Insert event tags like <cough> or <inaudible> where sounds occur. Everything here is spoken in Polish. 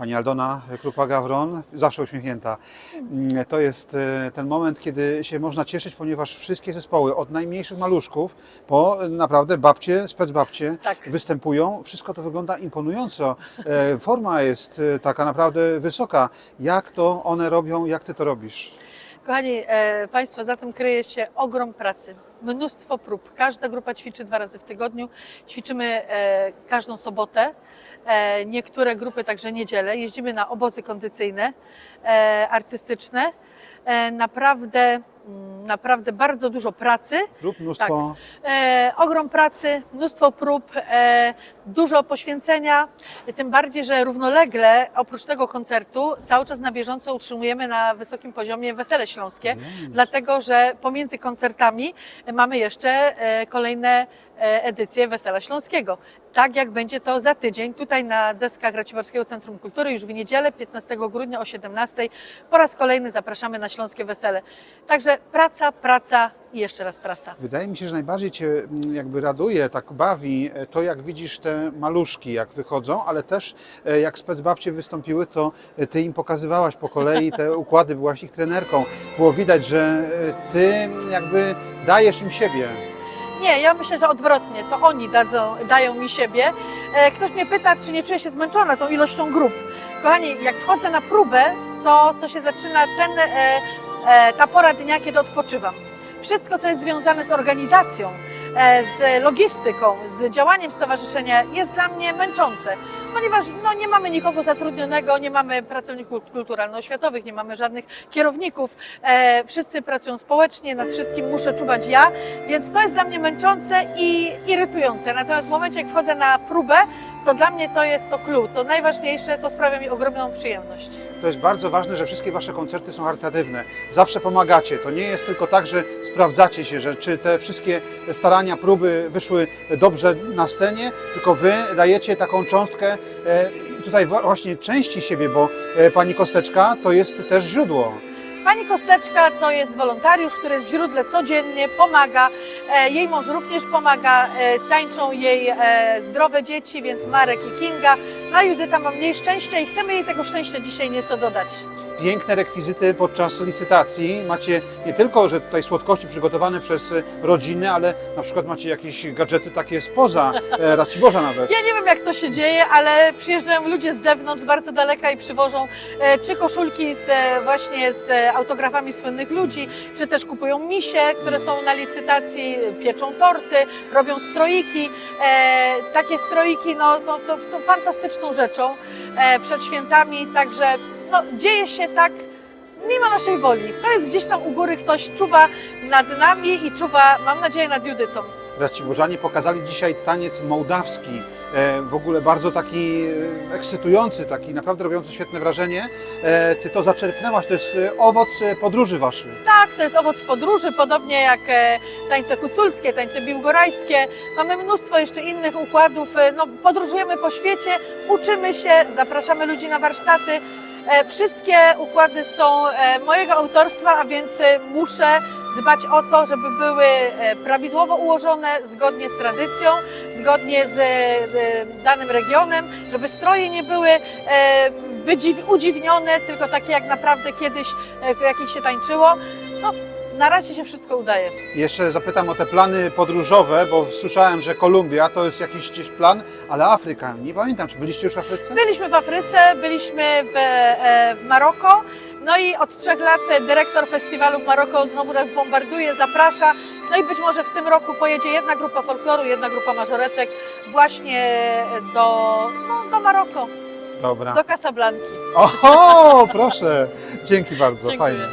Pani Aldona Krupa-Gawron, zawsze uśmiechnięta. Mm, To jest e, ten moment, kiedy się można cieszyć, ponieważ wszystkie zespoły, od najmniejszych maluszków po naprawdę babcie, specbabcie Tak. występują. Wszystko to wygląda imponująco. E, Forma jest e, taka naprawdę wysoka. Jak to one robią, jak Ty to robisz? Kochani e, Państwo, za tym kryje się ogrom pracy. Mnóstwo prób. Każda grupa ćwiczy dwa razy w tygodniu. Ćwiczymy e, każdą sobotę. E, niektóre grupy także niedzielę. Jeździmy na obozy kondycyjne, e, artystyczne. E, naprawdę, naprawdę bardzo dużo pracy. Prób mnóstwo. E, ogrom pracy, mnóstwo prób, e, dużo poświęcenia, tym bardziej, że równolegle oprócz tego koncertu cały czas na bieżąco utrzymujemy na wysokim poziomie Wesele Śląskie, dlatego że pomiędzy koncertami mamy jeszcze e, kolejne e, edycje Wesela Śląskiego. Tak jak będzie to za tydzień, tutaj na deskach Raciborskiego Centrum Kultury, już w niedzielę 15 grudnia o 17 po raz kolejny zapraszamy na Śląskie Wesele. Także praca, praca i jeszcze raz praca. Wydaje mi się, że najbardziej Cię mm, jakby raduje, tak bawi e, to, jak widzisz te maluszki, jak wychodzą, ale też e, jak specbabcie wystąpiły, to e, Ty im pokazywałaś po kolei te <laughs> układy, byłaś ich trenerką. Było widać, że Ty jakby dajesz im siebie. Nie, ja myślę, że odwrotnie. To oni dadzą, dają mi siebie. Ktoś mnie pyta, czy nie czuję się zmęczona tą ilością grup. Kochani, jak wchodzę na próbę, to, to się zaczyna ten, ta pora dnia, kiedy odpoczywam. Wszystko, co jest związane z organizacją, e, z logistyką, z działaniem stowarzyszenia jest dla mnie męczące, ponieważ no, nie mamy nikogo zatrudnionego, nie mamy pracowników kulturalno-oświatowych, nie mamy żadnych kierowników, e, wszyscy pracują społecznie, nad wszystkim muszę czuwać ja, więc to jest dla mnie męczące i irytujące. Natomiast w momencie, jak wchodzę na próbę, to dla mnie to jest to clue, to najważniejsze, to sprawia mi ogromną przyjemność. To jest bardzo ważne, że wszystkie Wasze koncerty są charytatywne. Zawsze pomagacie. To nie jest tylko tak, że sprawdzacie się, że czy te wszystkie starania, próby wyszły dobrze na scenie, tylko Wy dajecie taką cząstkę e, tutaj właśnie części siebie, bo e, Pani Kosteczka to jest też źródło. Pani Kosteczka to jest wolontariusz, który jest w źródle codziennie, pomaga. E, Jej mąż również pomaga, e, tańczą jej e, zdrowe dzieci, więc Marek i Kinga. A Judyta ma mniej szczęścia i chcemy jej tego szczęścia dzisiaj nieco dodać. Piękne rekwizyty podczas licytacji. Macie nie tylko, że tutaj słodkości przygotowane przez e, rodziny, ale na przykład macie jakieś gadżety takie spoza e, Raciborza nawet. Ja nie wiem, jak to się dzieje, ale przyjeżdżają ludzie z zewnątrz, bardzo daleka i przywożą e, czy koszulki z, właśnie z autografami słynnych ludzi, czy też kupują misie, które są na licytacji, pieczą torty, robią stroiki. Takie stroiki no, no, to są fantastyczną rzeczą e, przed świętami, także no, dzieje się tak mimo naszej woli. To jest gdzieś tam u góry, ktoś czuwa nad nami i czuwa, mam nadzieję, nad Judytą. Raciborzanie pokazali dzisiaj taniec mołdawski. E, w ogóle bardzo taki e, ekscytujący, taki naprawdę robiący świetne wrażenie. E, ty to zaczerpnęłaś, to jest owoc podróży waszych. Tak, to jest owoc podróży, podobnie jak tańce huculskie, tańce biłgorajskie. Mamy mnóstwo jeszcze innych układów. No, podróżujemy po świecie, uczymy się, zapraszamy ludzi na warsztaty. Wszystkie układy są mojego autorstwa, a więc muszę dbać o to, żeby były e, prawidłowo ułożone, zgodnie z tradycją, zgodnie z e, e, danym regionem, żeby stroje nie były udziwnione, tylko takie jak naprawdę kiedyś, e, jakich się tańczyło. No, na razie się wszystko udaje. Jeszcze zapytam o te plany podróżowe, bo słyszałem, że Kolumbia to jest jakiś gdzieś plan, ale Afryka, nie pamiętam, czy byliście już w Afryce? Byliśmy w Afryce, byliśmy w, e, w Maroko, no i od trzech lat e, dyrektor festiwalu w Maroko znowu nas bombarduje, zaprasza. No i być może w tym roku pojedzie jedna grupa folkloru, jedna grupa mażoretek właśnie do, no, do Maroko, Dobra. do Casablanki. Oho, proszę. Dzięki bardzo, Dziękuję. fajnie.